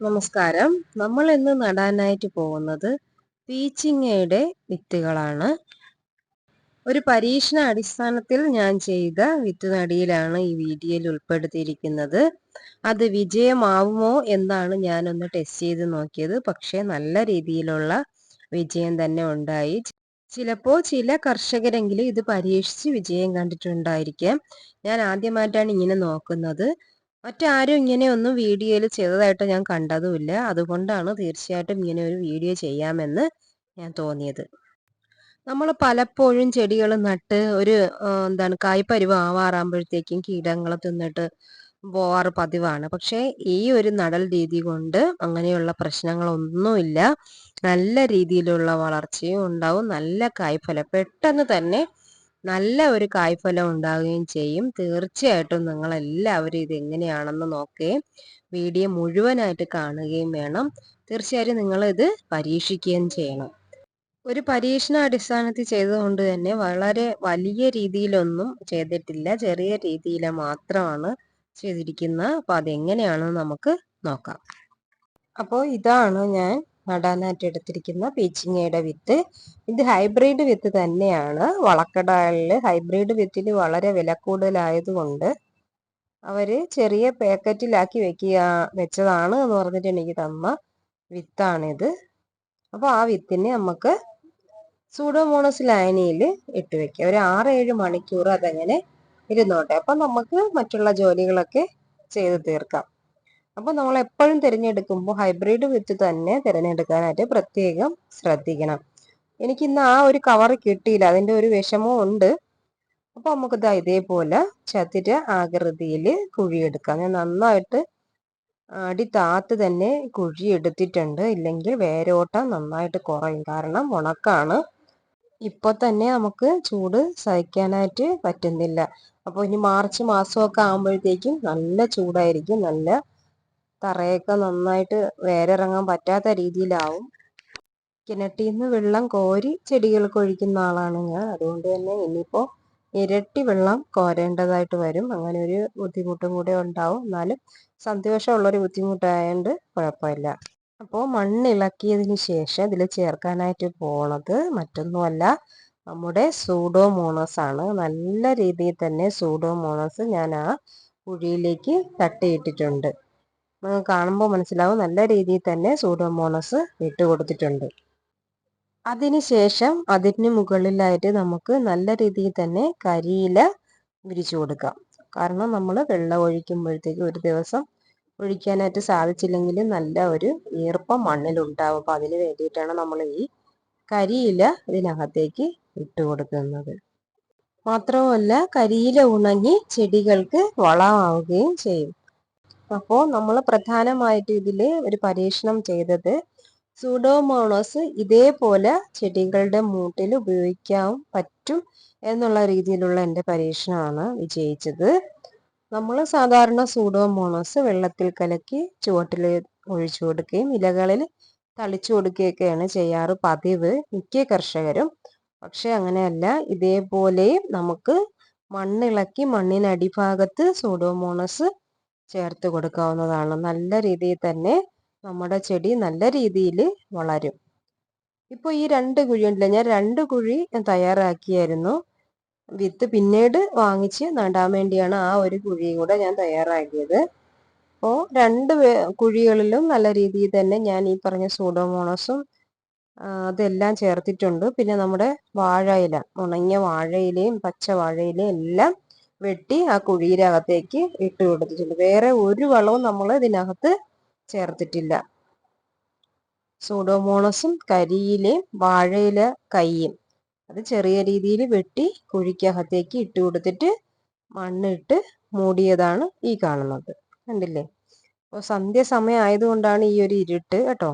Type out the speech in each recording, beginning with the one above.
നമസ്കാരം. നമ്മൾ ഇന്ന് നടാനായിട്ട് പോകുന്നത് പീച്ചിങ്ങയുടെ വിത്തുകളാണ്. ഒരു പരീക്ഷണ അടിസ്ഥാനത്തിൽ ഞാൻ ചെയ്ത വിത്ത് നടിയിലാണ് ഈ വീഡിയോയിൽ ഉൾപ്പെടുത്തിയിരിക്കുന്നത്. അത് വിജയമാവുമോ എന്നാണ് ഞാനൊന്ന് ടെസ്റ്റ് ചെയ്ത് നോക്കിയത്. പക്ഷേ നല്ല രീതിയിലുള്ള വിജയം തന്നെ ഉണ്ടായി. ചിലപ്പോൾ ചില കർഷകരെങ്കിലും ഇത് പരീക്ഷിച്ച് വിജയം കണ്ടിട്ടുണ്ടായിരിക്കാം. ഞാൻ ആദ്യമായിട്ടാണ് ഇങ്ങനെ നോക്കുന്നത്. മറ്റാരും ഇങ്ങനെ ഒന്നും വീഡിയോയിൽ ചെയ്തതായിട്ട് ഞാൻ കണ്ടതുമില്ല. അതുകൊണ്ടാണ് തീർച്ചയായിട്ടും ഇങ്ങനെ ഒരു വീഡിയോ ചെയ്യാമെന്ന് ഞാൻ തോന്നിയത്. നമ്മൾ പലപ്പോഴും ചെടികൾ നട്ട് ഒരു എന്താണ് കായ്പരിവ് ആവാറാകുമ്പോഴത്തേക്കും കീടങ്ങളെ തിന്നിട്ട് പോവാറ് പതിവാണ്. പക്ഷേ ഈ ഒരു നടൽ രീതി കൊണ്ട് അങ്ങനെയുള്ള പ്രശ്നങ്ങളൊന്നുമില്ല. നല്ല രീതിയിലുള്ള വളർച്ചയും ഉണ്ടാവും. നല്ല കായ്ഫലം. പെട്ടെന്ന് തന്നെ നല്ല ഒരു കായ്ഫലം ഉണ്ടാവുകയും ചെയ്യും. തീർച്ചയായിട്ടും നിങ്ങൾ എല്ലാവരും ഇത് എങ്ങനെയാണെന്ന് നോക്കുകയും വീഡിയോ മുഴുവനായിട്ട് കാണുകയും വേണം. തീർച്ചയായും നിങ്ങൾ ഇത് പരീക്ഷിക്കുകയും ചെയ്യണം. ഒരു പരീക്ഷണ അടിസ്ഥാനത്തിൽ ചെയ്തുകൊണ്ട് തന്നെ വളരെ വലിയ രീതിയിലൊന്നും ചെയ്തിട്ടില്ല. ചെറിയ രീതിയിൽ മാത്രമാണ് ചെയ്തിരിക്കുന്നത്. അപ്പൊ അതെങ്ങനെയാണെന്ന് നമുക്ക് നോക്കാം. അപ്പോൾ ഇതാണ് ഞാൻ നടാനായിട്ട് എടുത്തിരിക്കുന്ന പീച്ചിങ്ങയുടെ വിത്ത്. ഇത് ഹൈബ്രിഡ് വിത്ത് തന്നെയാണ്. വളക്കടകളിൽ ഹൈബ്രിഡ് വിത്തിന് വളരെ വില കൂടുതലായതുകൊണ്ട് അവർ ചെറിയ പാക്കറ്റിലാക്കി വെക്കുക വെച്ചതാണ് എന്ന് പറഞ്ഞിട്ട് എനിക്ക് തന്ന വിത്താണിത്. അപ്പോൾ ആ വിത്തിനെ നമുക്ക് സൂഡോമോണസ് ലൈനിയിൽ ഇട്ട് വെക്കുക ഒരു ആറ് ഏഴ് മണിക്കൂർ അതങ്ങനെ ഇരുന്നോട്ടെ. അപ്പൊ നമുക്ക് മറ്റുള്ള ജോലികളൊക്കെ ചെയ്ത് തീർക്കാം. അപ്പോൾ നമ്മൾ എപ്പോഴും തിരഞ്ഞെടുക്കുമ്പോൾ ഹൈബ്രിഡ് വിത്ത് തന്നെ തിരഞ്ഞെടുക്കാനായിട്ട് പ്രത്യേകം ശ്രദ്ധിക്കണം. എനിക്ക് ഇന്ന് ആ ഒരു കവർ കിട്ടിയില്ല അതിന്റെ ഒരു വിഷമവും ഉണ്ട്. അപ്പോൾ നമുക്കിത് ഇതേപോലെ ചതുര ആകൃതിയിൽ കുഴിയെടുക്കാം. ഞാൻ നന്നായിട്ട് അടി താത്ത് തന്നെ കുഴി എടുത്തിട്ടുണ്ട് ഇല്ലെങ്കിൽ വേരോട്ടം നന്നായിട്ട് കുറയും. കാരണം ഉണക്കാണ്. ഇപ്പൊ തന്നെ നമുക്ക് ചൂട് സഹിക്കാനായിട്ട് പറ്റുന്നില്ല. അപ്പോൾ ഇനി മാർച്ച് മാസമൊക്കെ ആകുമ്പോഴത്തേക്കും നല്ല ചൂടായിരിക്കും. നല്ല തറയൊക്കെ നന്നായിട്ട് വേരിറങ്ങാൻ പറ്റാത്ത രീതിയിലാവും. കിണറ്റിൽ നിന്ന് വെള്ളം കോരി ചെടികൾക്ക് ഒഴിക്കുന്ന ആളാണ് ഞാൻ. അതുകൊണ്ട് തന്നെ ഇനിയിപ്പോൾ ഇരട്ടി വെള്ളം കോരേണ്ടതായിട്ട് വരും. അങ്ങനെ ഒരു ബുദ്ധിമുട്ടും കൂടെ ഉണ്ടാവും. എന്നാലും സന്തോഷമുള്ളൊരു ബുദ്ധിമുട്ടായതുകൊണ്ട് കുഴപ്പമില്ല. അപ്പോൾ മണ്ണിളക്കിയതിന് ശേഷം ഇതിൽ ചേർക്കാനായിട്ട് പോണത് മറ്റൊന്നുമല്ല നമ്മുടെ സൂഡോമോണസ് ആണ്. നല്ല രീതിയിൽ തന്നെ സൂഡോമോണസ് ഞാൻ ആ കുഴിയിലേക്ക് തട്ടിയിട്ടിട്ടുണ്ട്. കാണുമ്പോൾ മനസ്സിലാവും. നല്ല രീതിയിൽ തന്നെ സൂഡോമോണസ് ഇട്ട് കൊടുത്തിട്ടുണ്ട്. അതിനുശേഷം അതിന് മുകളിലായിട്ട് നമുക്ക് നല്ല രീതിയിൽ തന്നെ കരിയില വിരിച്ചു കൊടുക്കാം. കാരണം നമ്മൾ വെള്ളം ഒഴിക്കുമ്പോഴത്തേക്ക് ഒരു ദിവസം ഒഴിക്കാനായിട്ട് സാധിച്ചില്ലെങ്കിൽ നല്ല ഒരു ഈർപ്പം മണ്ണിലുണ്ടാവും അപ്പം അതിന് വേണ്ടിയിട്ടാണ് നമ്മൾ ഈ കരിയില ഇതിനകത്തേക്ക് ഇട്ട് കൊടുക്കുന്നത്. മാത്രവുമല്ല കരിയില ഉണങ്ങി ചെടികൾക്ക് വളമാവുകയും ചെയ്യും. അപ്പോൾ നമ്മൾ പ്രധാനമായിട്ട് ഇതിൽ ഒരു പരീക്ഷണം ചെയ്തത് സൂഡോമോണോസ് ഇതേപോലെ ചെടികളുടെ മൂട്ടിൽ ഉപയോഗിക്കാൻ പറ്റും എന്നുള്ള രീതിയിലുള്ള എന്റെ പരീക്ഷണമാണ് വിജയിച്ചത്. നമ്മൾ സാധാരണ സൂഡോമോണോസ് വെള്ളത്തിൽ കലക്കി ചുവട്ടിൽ ഒഴിച്ചു കൊടുക്കുകയും ഇലകളിൽ തളിച്ചു കൊടുക്കുകയൊക്കെയാണ് ചെയ്യാറ് പതിവ് മിക്ക കർഷകരും. പക്ഷെ അങ്ങനെയല്ല ഇതേപോലെ നമുക്ക് മണ്ണിളക്കി മണ്ണിനടിഭാഗത്ത് സൂഡോമോണസ് ചേർത്ത് കൊടുക്കാവുന്നതാണ്. നല്ല രീതിയിൽ തന്നെ നമ്മുടെ ചെടി നല്ല രീതിയിൽ വളരും. ഇപ്പോൾ ഈ രണ്ട് കുഴി ഉണ്ടല്ലോ ഞാൻ രണ്ട് കുഴി തയ്യാറാക്കിയായിരുന്നു. വിത്ത് പിന്നീട് വാങ്ങിച്ച് നടാൻ വേണ്ടിയാണ് ആ ഒരു കുഴി കൂടെ ഞാൻ തയ്യാറാക്കിയത്. അപ്പോൾ രണ്ട് കുഴികളിലും നല്ല രീതിയിൽ തന്നെ ഞാൻ ഈ പറഞ്ഞ സൂഡോമോണസും അതെല്ലാം ചേർത്തിട്ടുണ്ട്. പിന്നെ നമ്മുടെ വാഴയില ഉണങ്ങിയ വാഴയിലയും പച്ച വാഴയിലയും എല്ലാം വെട്ടി ആ കുഴിയിലകത്തേക്ക് ഇട്ട് കൊടുത്തിട്ടുണ്ട്. വേറെ ഒരു വളവും നമ്മൾ ഇതിനകത്ത് ചേർത്തിട്ടില്ല. സൂഡോമോണസും കരിയിലയും വാഴയില കൈയും അത് ചെറിയ രീതിയിൽ വെട്ടി കുഴിക്കകത്തേക്ക് ഇട്ട് കൊടുത്തിട്ട് മണ്ണിട്ട് മൂടിയതാണ് ഈ കാണുന്നത്. കണ്ടില്ലേ? അപ്പോൾ സന്ധ്യസമയം ആയതുകൊണ്ടാണ് ഈ ഒരു ഇരുട്ട് കേട്ടോ.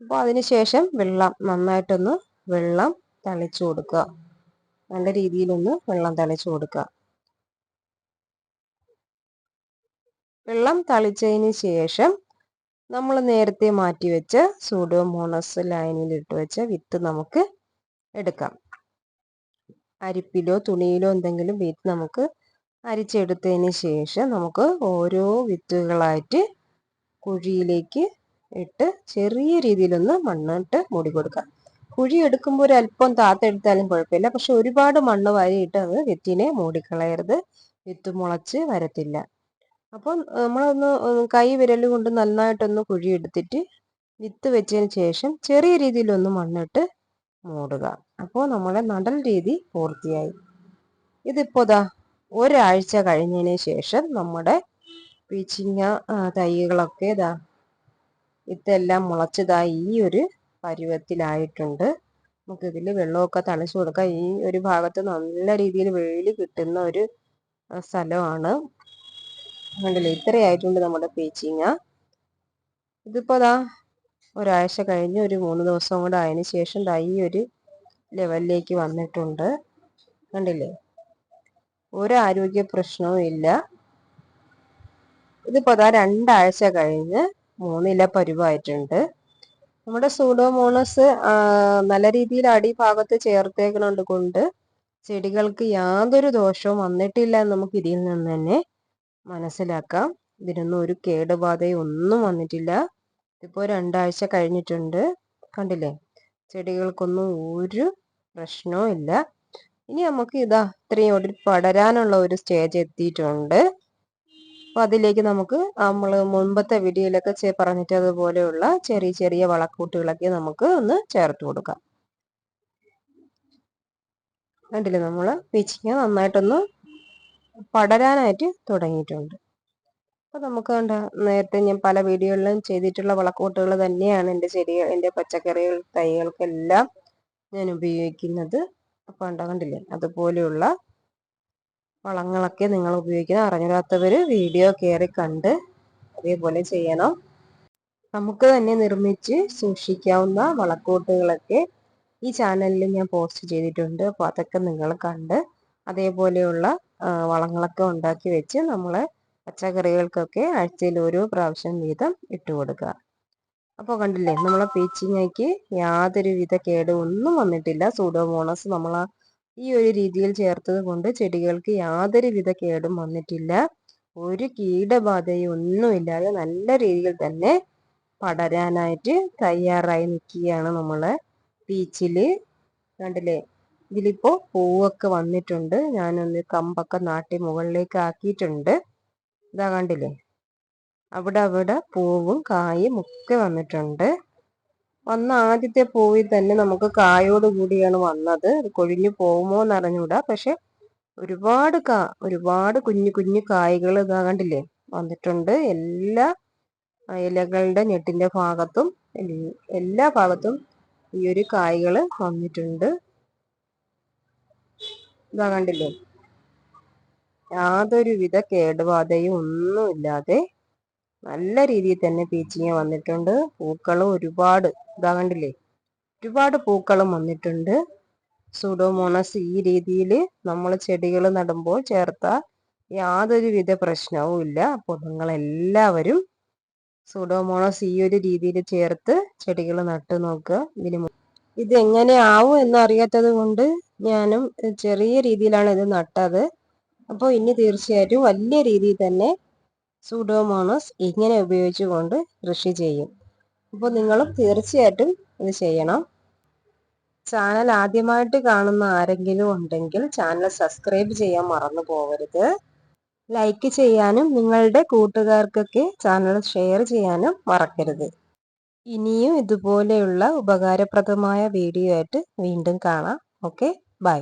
അപ്പോൾ അതിനുശേഷം വെള്ളം നന്നായിട്ടൊന്ന് വെള്ളം തളിച്ചു കൊടുക്കുക. നല്ല രീതിയിലൊന്ന് വെള്ളം തളിച്ചു കൊടുക്കുക വെള്ളം തളിച്ചതിന് ശേഷം നമ്മൾ നേരത്തെ മാറ്റി വെച്ച സൂഡോമോണസ് ലൈനിൽ ഇട്ട് വെച്ച വിത്ത് നമുക്ക് എടുക്കാം. അരിപ്പിലോ തുണിയിലോ എന്തെങ്കിലും വിത്ത് നമുക്ക് അരിച്ചെടുത്തതിന് ശേഷം നമുക്ക് ഓരോ വിത്തുകളായിട്ട് കുഴിയിലേക്ക് ഇട്ട് ചെറിയ രീതിയിലൊന്ന് മണ്ണിട്ട് മൂടി കൊടുക്കാം. കുഴി എടുക്കുമ്പോൾ ഒരു അല്പം താത്തെടുത്താലും കുഴപ്പമില്ല. പക്ഷെ ഒരുപാട് മണ്ണ് വാരിയിട്ട് അത് വിത്തിനെ മൂടിക്കളയരുത്. വിത്ത് മുളച്ച് വരത്തില്ല. അപ്പം നമ്മളൊന്ന് കൈ വിരൽ കൊണ്ട് നന്നായിട്ടൊന്ന് കുഴി എടുത്തിട്ട് വിത്ത് വെച്ചതിന് ശേഷം ചെറിയ രീതിയിലൊന്ന് മണ്ണിട്ട് മൂടുക. അപ്പോൾ നമ്മളെ നടൽ രീതി പൂർത്തിയായി. ഇതിപ്പോ ദാ ഒരാഴ്ച കഴിഞ്ഞതിന് ശേഷം നമ്മുടെ പീച്ചിങ്ങ തൈകളൊക്കെ ഇതാ ഇതെല്ലാം മുളച്ചതാ ഈ ഒരു പരുവത്തിലായിട്ടുണ്ട്. നമുക്കിതിൽ വെള്ളമൊക്കെ തളിച്ചു കൊടുക്കാം. ഈ ഒരു ഭാഗത്ത് നല്ല രീതിയിൽ വെയിൽ കിട്ടുന്ന ഒരു സ്ഥലമാണ്. കണ്ടില്ലേ? ഇത്രയായിട്ടുണ്ട് നമ്മുടെ പേച്ചിങ്ങ. ഇതിപ്പോ ദാ ഒരാഴ്ച കഴിഞ്ഞ് ഒരു മൂന്ന് ദിവസം കൂടെ ആയതിനു ശേഷം ഈ ഒരു ലെവലിലേക്ക് വന്നിട്ടുണ്ട്. കണ്ടില്ലേ? ഒരു ആരോഗ്യ പ്രശ്നവും ഇല്ല. ഇതിപ്പോ അതാ രണ്ടാഴ്ച കഴിഞ്ഞ് മൂന്നില പരുവായിട്ടുണ്ട്. നമ്മുടെ സൂഡോമോണസ് നല്ല രീതിയിൽ അടിഭാഗത്ത് ചേർത്തേക്കണോണ്ട് കൊണ്ട് ചെടികൾക്ക് യാതൊരു ദോഷവും വന്നിട്ടില്ല എന്ന് നമുക്ക് ഇതിൽ നിന്ന് തന്നെ മനസ്സിലാക്കാം. ഇതിനൊന്നും ഒരു കേടുബാധയും ഒന്നും വന്നിട്ടില്ല. ഇതിപ്പോ രണ്ടാഴ്ച കഴിഞ്ഞിട്ടുണ്ട്. കണ്ടില്ലേ? ചെടികൾക്കൊന്നും ഒരു പ്രശ്നവും ഇല്ല. ഇനി നമുക്ക് ഇതാ ഇത്രയും ഒരു പടരാനുള്ള ഒരു സ്റ്റേജ് എത്തിയിട്ടുണ്ട്. അപ്പൊ അതിലേക്ക് നമുക്ക് നമ്മൾ മുൻപത്തെ വീഡിയോയിലൊക്കെ പറഞ്ഞിട്ടതുപോലെയുള്ള ചെറിയ ചെറിയ വളക്കൂട്ടുകളൊക്കെ നമുക്ക് ഒന്ന് ചേർത്ത് കൊടുക്കാം. കണ്ടില്ലേ നമ്മൾ പീച്ചിങ്ങ നന്നായിട്ടൊന്ന് പടരാനായിട്ട് തുടങ്ങിയിട്ടുണ്ട്. അപ്പൊ നമുക്ക് കണ്ട നേരത്തെ ഞാൻ പല വീഡിയോകളിലും ചെയ്തിട്ടുള്ള വളക്കൂട്ടുകൾ തന്നെയാണ് എന്റെ ചെടികൾ എന്റെ പച്ചക്കറികൾ തൈകൾക്കെല്ലാം ഞാൻ ഉപയോഗിക്കുന്നത്. അപ്പൊ കണ്ട കണ്ടില്ലേ? അതുപോലെയുള്ള വളങ്ങളൊക്കെ നിങ്ങൾ ഉപയോഗിക്കണം അറിഞ്ഞിടാത്തവർ വീഡിയോ കയറി കണ്ട് അതേപോലെ ചെയ്യണം. നമുക്ക് തന്നെ നിർമ്മിച്ച് സൂക്ഷിക്കാവുന്ന വളക്കൂട്ടുകളൊക്കെ ഈ ചാനലിൽ ഞാൻ പോസ്റ്റ് ചെയ്തിട്ടുണ്ട്. അപ്പോൾ അതൊക്കെ നിങ്ങൾ കണ്ട് അതേപോലെയുള്ള വളങ്ങളൊക്കെ ഉണ്ടാക്കി വെച്ച് നമ്മൾ പച്ചക്കറികൾക്കൊക്കെ ആഴ്ചയിൽ ഓരോ പ്രാവശ്യം വീതം ഇട്ട് കൊടുക്കുക. അപ്പോൾ കണ്ടില്ലേ നമ്മളെ പീച്ചിങ്ങയ്ക്ക് യാതൊരുവിധ കേടും ഒന്നും വന്നിട്ടില്ല. സൂഡോമോണസ് നമ്മൾ ഈ ഒരു രീതിയിൽ ചേർത്തത് കൊണ്ട് ചെടികൾക്ക് യാതൊരുവിധ കേടും വന്നിട്ടില്ല. ഒരു കീടബാധയും ഒന്നുമില്ലാതെ നല്ല രീതിയിൽ തന്നെ പടരാനായിട്ട് തയ്യാറായി നിൽക്കുകയാണ് നമ്മൾ പീച്ചിൽ കണ്ടില്ലേ? ഇതിലിപ്പോ പൂവൊക്കെ വന്നിട്ടുണ്ട്. ഞാനൊന്ന് കമ്പൊക്കെ നാട്ടി മുകളിലേക്ക് ആക്കിയിട്ടുണ്ട്. ഇതാ കണ്ടില്ലേ? അവിടെ അവിടെ പൂവും കായും ഒക്കെ വന്നിട്ടുണ്ട്. വന്ന ആദ്യത്തെ പൂവിൽ തന്നെ നമുക്ക് കായോട് കൂടിയാണ് വന്നത്. കൊഴിഞ്ഞു പോകുമോ എന്ന് അറിഞ്ഞൂടാ പക്ഷെ ഒരുപാട് കാ ഒരുപാട് കുഞ്ഞു കുഞ്ഞു കായ്കൾ ഇതാ കണ്ടില്ലേ? വന്നിട്ടുണ്ട്. എല്ലാ ഇലകളുടെ ഞെട്ടിന്റെ ഭാഗത്തും എല്ലാ ഭാഗത്തും ഈ ഒരു കായ്കൾ വന്നിട്ടുണ്ട്. ഇതാ കണ്ടില്ലേ? യാതൊരുവിധ കേടുപാതയും ഒന്നുമില്ലാതെ നല്ല രീതിയിൽ തന്നെ പീച്ചിങ്ങ വന്നിട്ടുണ്ട്. പൂക്കളും ഒരുപാട് ഇതാ കണ്ടില്ലേ? ഒരുപാട് പൂക്കളും വന്നിട്ടുണ്ട്. സുഡോമോണസ് ഈ രീതിയിൽ നമ്മൾ ചെടികൾ നടുമ്പോൾ ചേർത്ത യാതൊരുവിധ പ്രശ്നവും ഇല്ല. അപ്പോൾ നിങ്ങൾ എല്ലാവരും സൂഡോമോണസ് ഈ ഒരു രീതിയിൽ ചേർത്ത് ചെടികൾ നട്ടു നോക്കുക. ഇതിന് ഇത് എങ്ങനെ ആവും എന്നറിയാത്തത് കൊണ്ട് ഞാനും ചെറിയ രീതിയിലാണ് ഇത് നട്ടത്. അപ്പോൾ ഇനി തീർച്ചയായിട്ടും വലിയ രീതിയിൽ തന്നെ സൂഡോമോണസ് ഇങ്ങനെ ഉപയോഗിച്ചുകൊണ്ട് കൃഷി ചെയ്യും. അപ്പോൾ നിങ്ങളും തീർച്ചയായിട്ടും ഇത് ചെയ്യണം. ചാനൽ ആദ്യമായിട്ട് കാണുന്ന ആരെങ്കിലും ഉണ്ടെങ്കിൽ ചാനൽ സബ്സ്ക്രൈബ് ചെയ്യാൻ മറന്നു പോകരുത് ലൈക്ക് ചെയ്യാനും നിങ്ങളുടെ കൂട്ടുകാർക്കൊക്കെ ചാനൽ ഷെയർ ചെയ്യാനും മറക്കരുത്. ഇനിയും ഇതുപോലെയുള്ള ഉപകാരപ്രദമായ വീഡിയോ ആയിട്ട് വീണ്ടും കാണാം. Okay bye